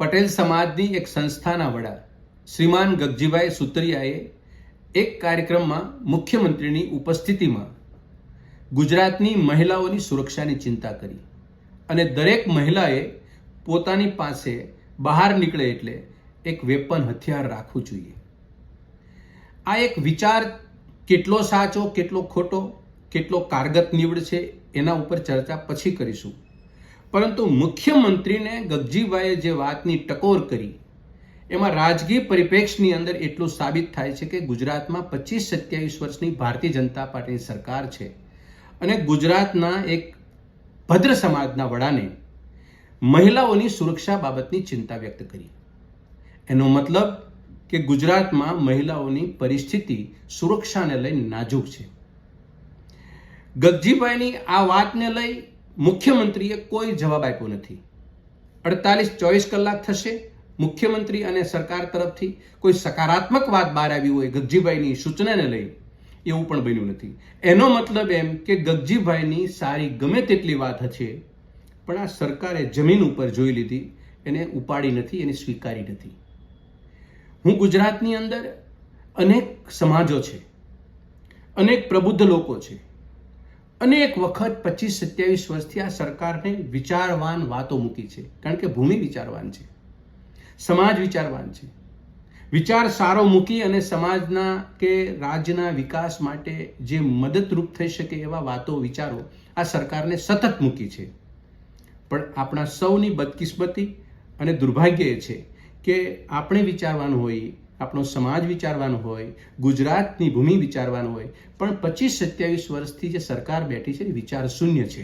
પટેલ સમાજની એક સંસ્થાના વડા શ્રીમાન ગગજીભાઈ સુતરિયાએ એક કાર્યક્રમમાં મુખ્યમંત્રીની ઉપસ્થિતિમાં ગુજરાતની મહિલાઓની સુરક્ષાની ચિંતા કરી અને દરેક મહિલાએ પોતાની પાસે બહાર નીકળે એટલે એક વેપન હથિયાર રાખવું જોઈએ. આ એક વિચાર કેટલો સાચો, કેટલો ખોટો, કેટલો કારગત નીવડ છે એના ઉપર ચર્ચા પછી કરીશું. પરંતુ મુખ્યમંત્રીને ગગજીભાઈએ જે વાતની ટકોર કરી, એમાં રાજકીય પરિપ્રેક્ષની અંદર એટલું સાબિત થાય છે કે ગુજરાતમાં પચીસ સત્યાવીસ વર્ષની ભારતીય જનતા પાર્ટીની સરકાર છે અને ગુજરાતના એક ભદ્ર સમાજના વડાને મહિલાઓની સુરક્ષા બાબતની ચિંતા વ્યક્ત કરી. એનો મતલબ કે ગુજરાતમાં મહિલાઓની પરિસ્થિતિ સુરક્ષાને લઈ નાજુક છે. ગગજીભાઈની આ વાતને લઈ મુખ્યમંત્રીએ કોઈ જવાબ આપ્યો નથી. અડતાલીસ ચોવીસ કલાક થશે. મુખ્યમંત્રી અને સરકાર તરફથી કોઈ સકારાત્મક વાત બહાર આવી હોય ગગજીભાઈની સૂચનાને લઈ, એવું પણ બન્યું નથી. એનો મતલબ એમ કે ગગજીભાઈની સારી ગમે તેટલી વાત હશે, પણ આ સરકારે જમીન ઉપર જોઈ લીધી, એને ઉપાડી નથી, એને સ્વીકારી નથી. હું ગુજરાતની અંદર અનેક સમાજો છે, અનેક પ્રબુદ્ધ લોકો છે અનેક વખત પચીસ સત્યાવીસ વર્ષથી આ સરકારને વિચારવાન વાતો મૂકી છે. કારણ કે ભૂમિ વિચારવાન છે. સમાજ વિચારવાન છે. વિચાર સારો મૂકી અને સમાજના કે રાજ્યના વિકાસ માટે જે મદદરૂપ થઈ શકે એવા વાતો વિચારો આ સરકારને સતત મૂકી છે. પણ આપણા સૌની બદકિસ્મતી અને દુર્ભાગ્ય એ છે કે આપણે વિચારવાનું હોય આપણો સમાજ વિચારવાનો હોય, ગુજરાતની ભૂમિ વિચારવાનું હોય, પણ પચીસ સત્યાવીસ વર્ષથી જે સરકાર બેઠી છે એ વિચાર શૂન્ય છે.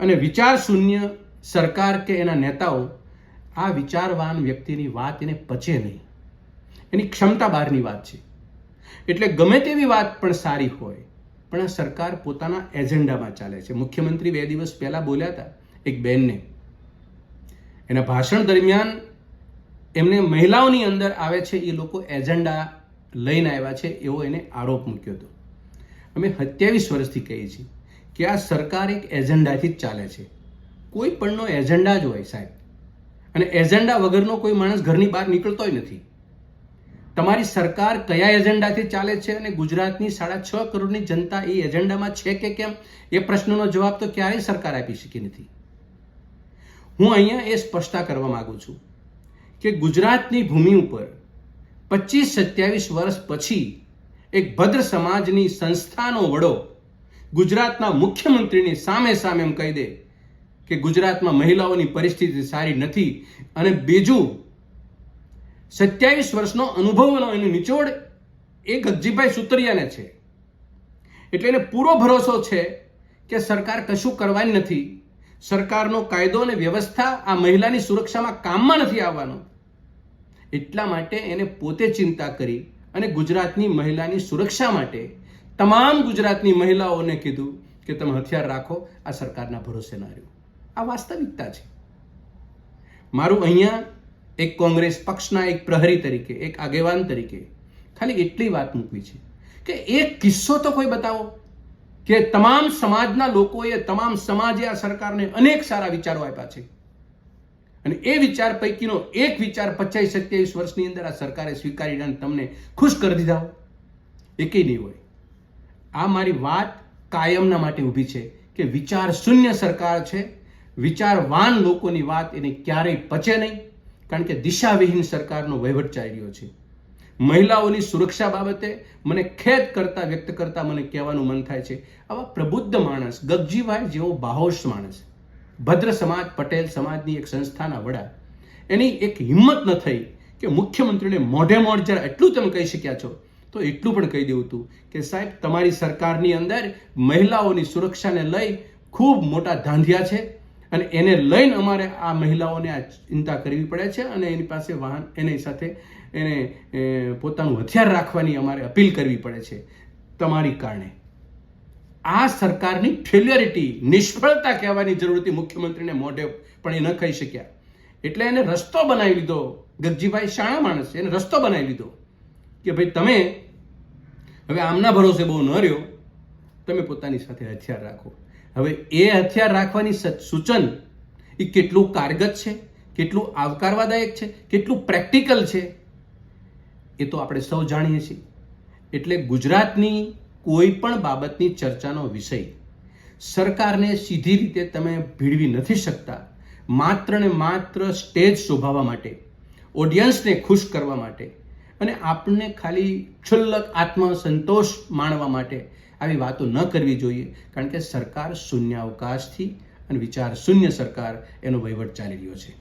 અને વિચાર શૂન્ય સરકાર કે એના નેતાઓ, આ વિચારવાન વ્યક્તિની વાત એને પચે નહીં. એની ક્ષમતા બહારની વાત છે. એટલે ગમે તેવી વાત પણ સારી હોય, પણ આ સરકાર પોતાના એજન્ડામાં ચાલે છે. મુખ્યમંત્રી બે દિવસ પહેલા બોલ્યા હતા એક બેનને. એના ભાષણ દરમિયાન એમને મહિલાઓની અંદર આવે છે, એ લોકો એજન્ડા લઈને આવ્યા છે, એવો એને આરોપ મૂક્યો હતો. અમે સત્યાવીસ વર્ષથી કહીએ છીએ કે આ સરકાર એક એજન્ડાથી જ ચાલે છે. કોઈ પણનો એજન્ડા જ હોય સાહેબ. અને એજન્ડા વગરનો કોઈ માણસ ઘરની બહાર નીકળતોય નથી. તમારી સરકાર કયા એજન્ડાથી ચાલે છે અને ગુજરાતની સાડા છ કરોડની જનતા એ એજન્ડામાં છે કે કેમ? એ પ્રશ્નનો જવાબ તો ક્યારેય સરકાર આપી શકી નથી. હું અહીંયા એ સ્પષ્ટતા કરવા માગું છું. કે ગુજરાતની ભૂમિ ઉપર પચીસ સત્યાવીસ વર્ષ પછી એક ભદ્ર સમાજની સંસ્થાનો વડો ગુજરાતના મુખ્યમંત્રીની સામે સામે એમ કહી દે કે ગુજરાતમાં મહિલાઓની પરિસ્થિતિ સારી નથી અને બીજું સત્યાવીસ વર્ષનો અનુભવનો એનો નિચોડ એ ગગજીભાઈ સુતરિયાને છે. એટલે એને પૂરો ભરોસો છે કે સરકાર કશું કરવાની નથી. સરકારનો કાયદો અને વ્યવસ્થા આ મહિલાની સુરક્ષામાં કામમાં નથી આવવાનો. એટલા માટે એને પોતે ચિંતા કરી અને ગુજરાતની મહિલાની સુરક્ષા માટે તમામ ગુજરાતની મહિલાઓને કીધું કે તમે હથિયાર રાખો, આ સરકારના ભરોસે ના રહ્યો. આ વાસ્તવિકતા છે. મારું અહીંયા એક કોંગ્રેસ પક્ષના એક પ્રહરી તરીકે, એક આગેવાન તરીકે ખાલી એટલી વાત મૂકવી છે કે એક કિસ્સો તો કોઈ બતાવો કે તમામ સમાજના લોકોએ, તમામ સમાજે આ સરકારને અનેક સારા વિચારો આપ્યા છે. અને એ વિચાર પૈકીનો એક વિચાર પચાસ સત્યાવીસ વર્ષની અંદર આ સરકારે સ્વીકારીને તમને ખુશ કરી દીધા એકેય નહીં હોય. આ મારી વાત કાયમના માટે ઊભી છે કે વિચાર શૂન્ય સરકાર છે. વિચારવાન લોકોની વાત એને ક્યારેય પચે નહીં, કારણ કે દિશાવિહીન સરકારનો વહીવટ ચાલી રહ્યો છે. મહિલાઓની સુરક્ષા બાબતે મને ખેદ કરતા, વ્યક્ત કરતા મને કહેવાનું મન થાય છે. આવા પ્રબુદ્ધ માણસ, ગગજીભાઈ જેવો બાહોશ માણસ ભદ્ર સમાજ, પટેલ સમાજની એક સંસ્થાના વડા, એની એક હિંમત ન થઈ કે મુખ્યમંત્રીને મોઢે મોઢ જરા એટલું તમે કહી શક્યા છો, તો એટલું પણ કહી દેવું હતું કે સાહેબ, તમારી સરકારની અંદર મહિલાઓની સુરક્ષાને લઈ ખૂબ મોટા ધાંધિયા છે અને એને લઈને અમારે આ મહિલાઓને આ ચિંતા કરવી પડે છે અને એની પાસે વાહન, એની સાથે એને પોતાનું હથિયાર રાખવાની અમારે અપીલ કરવી પડે છે તમારી કારણે. આ સરકારની ફેલિયરિટી, નિષ્ફળતા કહેવાની જરૂર હતી. મુખ્યમંત્રીને મોઢે પણ એ ન કહી શક્યા. એટલે એને રસ્તો બનાવી લીધો. ગગજીભાઈ શાણા માણસ એને રસ્તો બનાવી લીધો કે ભાઈ તમે હવે આમના ભરોસે બહુ ન રહ્યો. તમે પોતાની સાથે હથિયાર રાખો. હવે એ હથિયાર રાખવાની સૂચન એ કેટલું કારગત છે? કેટલું આવકારવાદાયક છે? કેટલું પ્રેક્ટિકલ છે? એ તો આપણે સૌ જાણીએ છીએ. એટલે ગુજરાતની કોઈ પણ બાબતની ચર્ચાનો વિષય. સરકારને સીધી રીતે તમે ભીડવી નથી શકતા. માત્ર ને માત્ર સ્ટેજ શોભાવવા માટે, ઓડિયન્સને ખુશ કરવા માટે અને આપણને ખાલી છુલ્લક આત્મસંતોષ માણવા માટે આવી વાતો ન કરવી જોઈએ. કારણ કે સરકાર શૂન્ય અવકાશથી અને વિચાર શૂન્ય સરકાર એનો વહીવટ ચાલી રહ્યો છે.